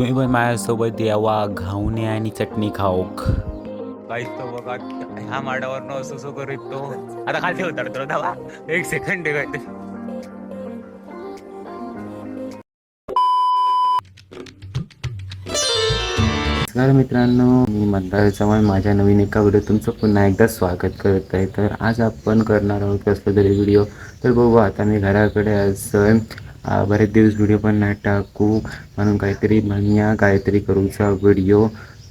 तुम्ही पण माझ्यासोबत यावा घावणे आणि चटणी खाऊक काहीच तो बघा ह्या माडावर असं असं करीत तो आता खाली उतरतो धावा एक सेकंड काय नमस्कार मित्रांनो मी मंदार चव्हाण. माझ्या नवीन एका व्हिडिओ तुमचं पुन्हा एकदा स्वागत करत आहे. तर आज आपण करणार आहोत कसलं तरी व्हिडिओ. तर बघू आता मी घराकडे असं अं, बरेच दिवस व्हिडिओ पण नाही टाकू. म्हणून काहीतरी म्हणूया काहीतरी करूचा व्हिडिओ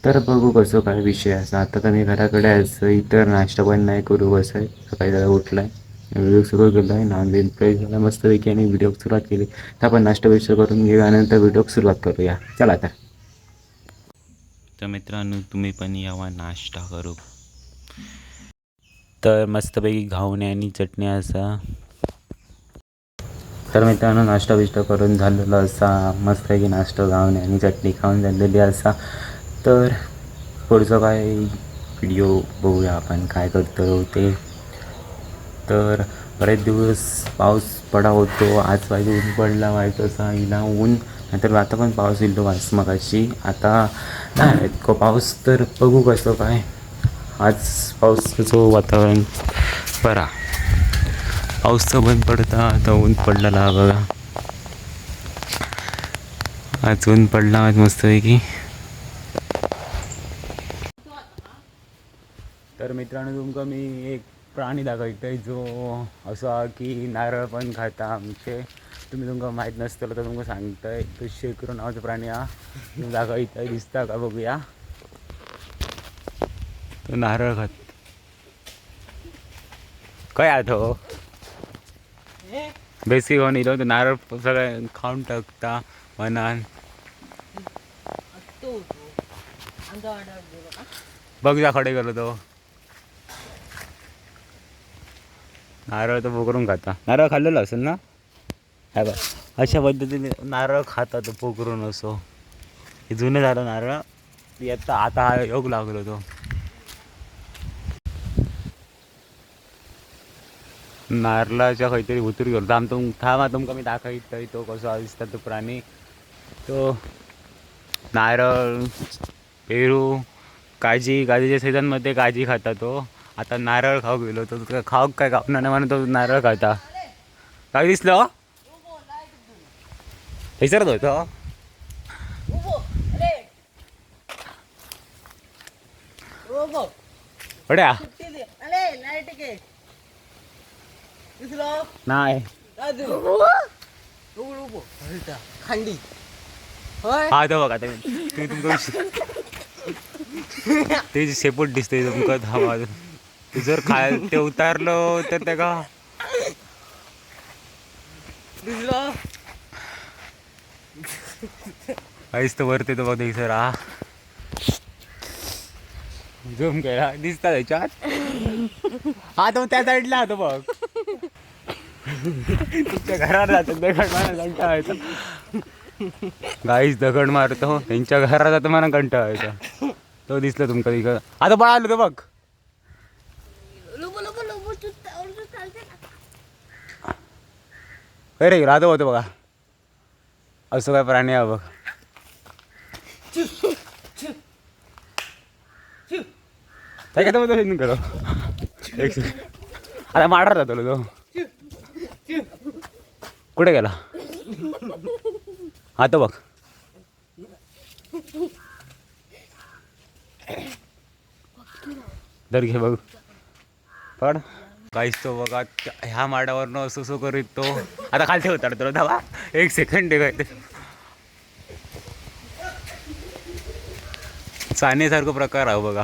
तर बघू कसं काय विषय असा. आता तर मी घराकडे असं इतर नाश्ता पण नाही करू असं सकाळी जरा उठला आहे व्हिडिओ सुरू केला आहे नांदेड फ्रेश झाला मस्तपैकी आणि व्हिडिओ सुरुवात केली. तर आपण नाश्ता बिष्ट करून घेऊ नंतर व्हिडिओ सुरुवात करूया. चला तर. तर मित्रांनो तुम्ही पण यावा नाश्ता करू. तर मस्तपैकी घावणे आणि चटणी असा. तर मित्रांनो नाश्ता बिष्टा करून झालेला असा मस्तपैकी नाश्ता खाऊन आणि चटणी खाऊन झालेली असा. तर पुढचं काय व्हिडिओ बघूया आपण काय करतो ते. तर बरेच दिवस पाऊस पडा होतो आज पाहिजे ऊन पडला व्हायचं असा हिला ऊन. नाहीतर आता पण पाऊस येईल तो वास मगाशी. आता नाही इतकं पाऊस तर बघू कसं काय. आज पावसाचं वातावरण? बरा. पाऊसचं बंद पडता आता ऊन पडलेला बघा. आज ऊन पडला आज मस्तपैकी. तर मित्रांनो तुमका मी एक प्राणी दाखवतोय जो असा की नारळ पण खाता आमचे. तुम्ही तुमका माहीत नसतं तर तुमका सांगतोय तो शेकरू नावाचा प्राणी हा. तुम्ही दाखवतोय दिसता का बघूया. तो नारळ खात. काय आठव? बेसिक होऊन इलो तो नारळ सगळं खाऊन टाकता मनान तो आमचा वाटा बघा बघ जा खडे गेलो तो नारळ तर पोकरून खाता नारळ खाल्लेलं असेल ना हा बघ अशा पद्धतीने नारळ खाता तो पोकरून असो हे जुनं झालं नारळ येता आता हा योग लागलो तो नारळाच्या काहीतरी उतरी गेलो थांब तुम थांबा तुमका मी दाखवतोय तो कसो दिसता तो प्राणी. तो नारळ पेरू काजी काजीच्या सीझनमध्ये काजी खाता तो. आता नारळ खाऊ गेलो तो तुका खाऊ काय खावणार नाही म्हणून तो नारळ खाता. काय दिसलं? उभो अरे उभो पड्या सुट्टी दे अरे लाइट के दिसलो नाही. खांडी. होय? हा तो बघा तुम्ही. शेपूट दिसते तुमका धावा. ते जर खाय ते उतारलो तर ते का? तर वरती तो बघ सर हा झूम केला. दिसता त्याच्यात? हा तो त्या साईडला हा तो बघ. तुमच्या घरात जातो दगड मला कंटाळा येतो. गाईच दगड मारतो. त्यांच्या घरात जातो मला कंटाळा येतो. तो दिसला तुमका तिकडं आता बळ आलो तो बघ? लुबो लुबो लुबो चुत्ता उलटं चालते ना. अरे राहतो होतो बघा. असं काय प्राणी आहे बघ. काय काय तो करो एक सेकंड आता माडर जातो तो. कुठे गेला? हा तो बघ. दर घे बघ. पण काहीच तो बघा ह्या माडावरनं असं असं करीत तो. आता खालती उतरतो धावा एक सेकंड काय चानेसारखं प्रकार आहे हो बघा.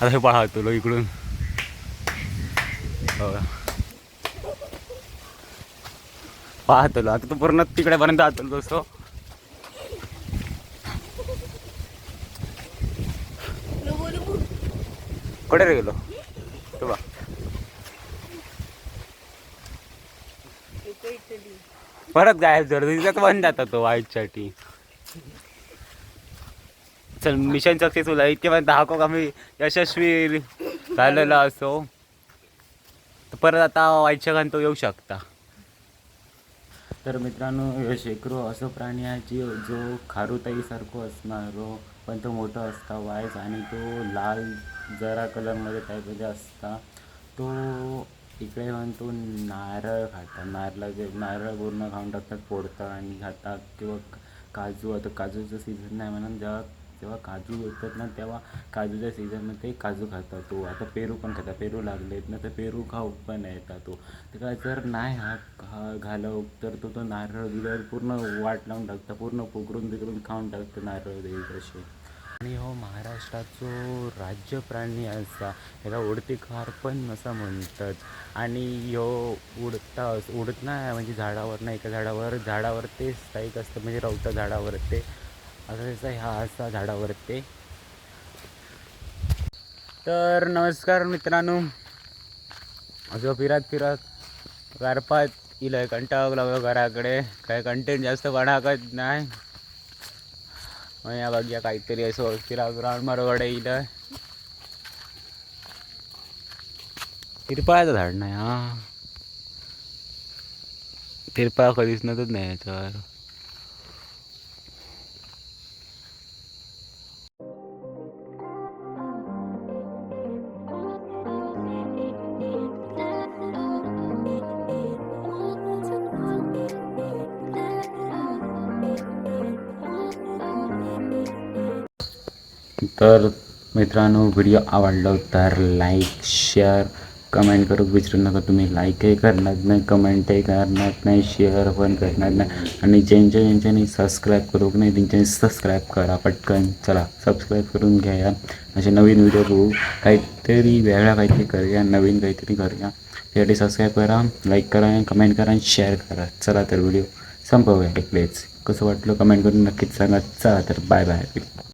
आता हे पहा तुला इकडून. बघा पाहतो आता तो पूर्ण तिकडेपर्यंत आतलो असतो लुबो कुठे रे गेलो? परत गायब झालं. बंद जाता तो वाईटसाठी चल मिशन सक्सेसफुल आहे इतके पण दहा आम्ही यशस्वी झालेला असो. तर परत आता वाईटच्या तो येऊ शकता. तर मित्रांनो शेकरो असं प्राणी आहे जी जो खारुताईसारखो असणारो पण तो मोठा असता वायस आणि तो लाल जरा कलरमध्ये टाईपमध्ये असता. तो इकडे म्हणतो नारळ खाता नारळाचे नारळ पूर्ण खाऊन टाकतात फोडतात आणि खातात. किंवा काजू आता काजूचं सीझन नाही म्हणून जेव्हा जेव्हा काजू येतात ना तेव्हा काजूच्या सीझनमध्ये काजू खातात तो. आता पेरू पण खाता पेरू लागलेत ना तर पेरू खाऊ पण येतात तो. त्याला जर नाही हा खा घालव तर तो तो नारळ दिल्यावर पूर्ण वाट लावून टाकता पूर्ण पोकरून बिकरून खाऊन टाकतं नारळ देईल तसे आणि हो महाराष्ट्राचो राज्य प्राणी असा. ह्याला उडतीखार पण असं म्हणतात. आणि ह्यो उडता उडत ना म्हणजे झाडावर नाही एका झाडावर झाडावर ते स्थायिक असतं म्हणजे रवतं झाडावर ते. असं त्याचा ह्या असा झाडावर ते तर नमस्कार मित्रांनो. जो फिरत फिरत गारपात इलंय कंटाळ लागलो घराकडे. काय कंटेंट जास्त बनाकत नाही. मग या बघ्या काहीतरी असं फिरा ग्राउंड मरवडे इलं तिरपाळाचं झाड नाही हा. तिरपाळा कधीच नव्हतंच नाही याच्यावर तर मित्रांनो व्हिडिओ आवडला तर लाईक शेअर कमेंट करू. विसरू नका तुम्ही. लाईकही करणार नाही कमेंटही करणार नाही शेअर पण करणार नाही. आणि ज्यांच्या ज्यांच्यानी सबस्क्राईब करू नाही त्यांच्यानी सबस्क्राईब करा पटकन. चला सबस्क्राईब करून घ्या. या असे नवीन व्हिडिओ बघू. काहीतरी वेगळा काहीतरी करूया नवीन काहीतरी करूया. त्यासाठी सबस्क्राईब करा लाईक करा कमेंट करा आणि शेअर करा. चला तर व्हिडिओ संपवूया. प्लेज कसं वाटलं कमेंट करून नक्कीच सांगा. चला तर बाय बाय